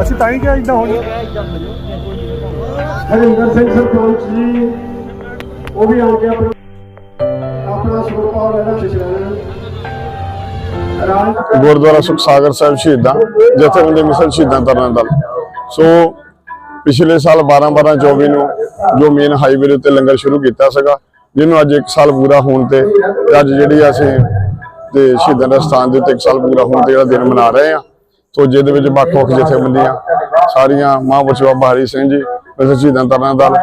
ਅਸੀਂ ਤਾਂ ਹੀ ਕਿਹਾ ਇਦਾਂ ਹੋ ਹਰਿੰਦਰ ਸਿੰਘ ਸਰਪੰਚ ਜੀ, ਉਹ ਵੀ ਆਉਣਗੇ ਆਪਣਾ ਆਪਣਾ ਸਰੂਪਾ ਲੈਣਾ ਪਿਛਲਾ ਰਾਜ ਗੁਰਦੁਆਰਾ ਸੁਖ ਸਾਗਰ ਸਾਹਿਬ ਸ਼ਹੀਦਾਂ ਜਥੇਬੰਦੀ ਮਿਸਲ ਸ਼ਹੀਦਾਂ ਤਰਨਾ ਦਲ ਸੋ ਪਿਛਲੇ ਸਾਲ 12 12 24 ਨੂੰ ਜੋ ਮੇਨ ਹਾਈਵੇ ਦੇ ਉੱਤੇ ਲੰਗਰ ਸ਼ੁਰੂ ਕੀਤਾ ਸੀਗਾ, ਜਿਹਨੂੰ ਅੱਜ 1 ਸਾਲ ਪੂਰਾ ਹੋਣ ਤੇ ਅੱਜ ਜਿਹੜੀ ਅਸੀਂ ਤੇ ਸ਼ਹੀਦਾਂ ਦਾ ਸਥਾਨ ਦੇ ਉੱਤੇ ਇੱਕ ਸਾਲ ਪੂਰਾ ਹੋਣ ਤੇ ਜਿਹੜਾ ਦਿਨ ਮਨਾ ਰਹੇ ਆ ਸੋ ਜਿਹਦੇ ਵਿੱਚ ਵੱਖ-ਵੱਖ ਜਥੇਬੰਦੀਆਂ, ਸਾਰੀਆਂ ਮਹਾਂਪੁਰਸ਼ ਬਾਬਾ ਹਰੀ ਸਿੰਘ ਜੀ ਮਿਸਲ ਸ਼ਹੀਦਾਂ ਤਰਨਾ ਦਲ,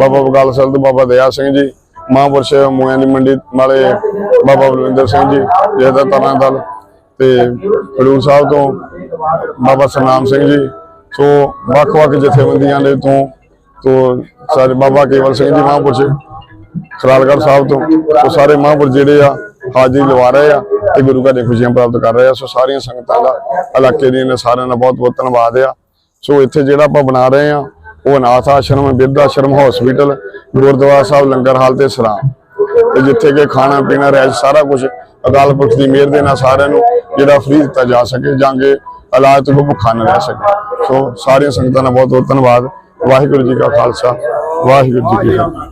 ਬਾਬਾ ਬਗਾਲ ਸਿੰਘ ਤੇ ਬਾਬਾ ਦਇਆ ਸਿੰਘ ਜੀ ਮਹਾਂਪੁਰਸ਼ ਮੋਇਆਂ ਦੀ ਮੰਡੀ ਵਾਲੇ ਬਾਬਾ ਬਲਵਿੰਦਰ ਸਿੰਘ ਜੀ, ਜਿਹਦਾ ਤਰਨਾ ਦਲ, ਤੇ ਖਡੂਰ ਸਾਹਿਬ ਤੋਂ ਬਾਬਾ ਸਰਨਾਮ ਸਿੰਘ ਜੀ, ਸੋ ਵੱਖ-ਵੱਖ ਜਥੇਬੰਦੀਆਂ ਦੇ ਤੋਂ ਤੋਂ ਸਾਰੇ ਬਾਬਾ ਕੇਵਲ ਸਿੰਘ ਜੀ ਮਹਾਂਪੁਰਸ਼ ਖਰਾਲਗੜ੍ਹ ਸਾਹਿਬ ਤੋਂ, ਉਹ ਸਾਰੇ ਮਹਾਂਪੁਰਸ਼ ਜਿਹੜੇ ਆ, ਹਾਜ਼ਰੀ ਲਵਾ ਰਹੇ ਆ। ਤੇ ਗੁਰੂ ਘਰ ਦੀਆਂ ਖੁਸ਼ੀਆਂ ਪ੍ਰਾਪਤ ਕਰ ਰਹੇ ਆ। ਸੋ ਸਾਰੀਆਂ ਸੰਗਤਾਂ ਦਾ ਇਲਾਕੇ ਦੀਆਂ ਸਾਰਿਆਂ ਦਾ ਬਹੁਤ-ਬਹੁਤ ਧੰਨਵਾਦ ਆ। ਸੋ ਇੱਥੇ ਜਿਹੜਾ ਆਪਾਂ ਬਣਾ ਰਹੇ ਆ, ਉਹ ਅਨਾਥ ਆਸ਼ਰਮ, ਬਿਰਧ ਆਸ਼ਰਮ ਹਸਪੀਟਲ ਗੁਰਦੁਆਰਾ ਸਾਹਿਬ, ਲੰਗਰ ਹਾਲ ਤੇ ਸਰਾਮ ਤੇ ਜਿੱਥੇ ਕਿ ਖਾਣਾ, ਪੀਣਾ ਰਹਿ ਸਾਰਾ ਕੁਝ ਅਕਾਲ ਪੁਰਖ ਦੀ ਮਿਹਰ ਦੇ ਨਾਲ ਸਾਰਿਆਂ ਨੂੰ ਜਿਹੜਾ ਫ੍ਰੀ ਦਿੱਤਾ ਜਾ ਸਕੇ ਜਾਂ ਕਿ ਇਲਾਜ ਤੋਂ ਭੁੱਖਾ ਨਾ ਰਹਿ ਸਕੇ। ਸੋ ਸਾਰੀਆਂ ਸੰਗਤਾਂ ਦਾ ਬਹੁਤ ਬਹੁਤ ਧੰਨਵਾਦ। ਵਾਹਿਗੁਰੂ ਜੀ ਕਾ ਖਾਲਸਾ, ਵਾਹਿਗੁਰੂ ਜੀ ਕੀ ਫਤਿਹ।